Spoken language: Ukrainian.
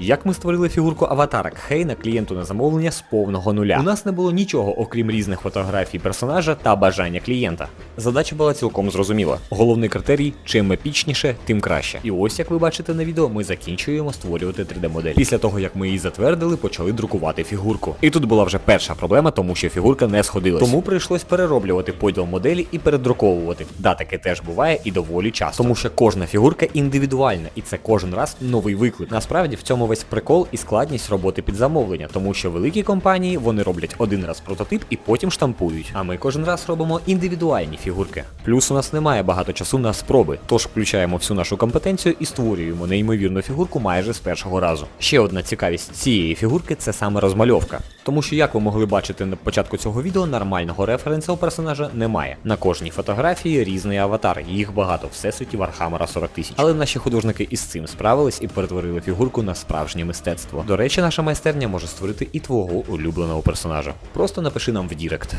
Як ми створили фігурку аватара Хейна клієнту на замовлення з повного нуля. У нас не було нічого, окрім різних фотографій персонажа та бажання клієнта. Задача була цілком зрозуміла. Головний критерій чим епічніше, тим краще. І ось як ви бачите на відео, ми закінчуємо створювати 3D-модель. Після того, як ми її затвердили, почали друкувати фігурку. І тут була вже перша проблема, тому що фігурка не сходилась. Тому прийшлось перероблювати поділ моделі і передруковувати. Да, таке теж буває і доволі часто. Тому що кожна фігурка індивідуальна, і це кожен раз новий виклик. Насправді в цьому весь прикол і складність роботи під замовлення, тому що великі компанії вони роблять один раз прототип і потім штампують. А ми кожен раз робимо індивідуальні фігурки. Плюс у нас немає багато часу на спроби, тож включаємо всю нашу компетенцію і створюємо неймовірну фігурку майже з першого разу. Ще одна цікавість цієї фігурки це саме розмальовка. Тому що, як ви могли бачити на початку цього відео, нормального референса у персонажа немає. На кожній фотографії різний аватар, їх багато всесвіті Вархаммера 40 тисяч. Але наші художники із цим справились і перетворили фігурку на справжнє мистецтво. До речі, наша майстерня може створити і твого улюбленого персонажа. Просто напиши нам в Дірект.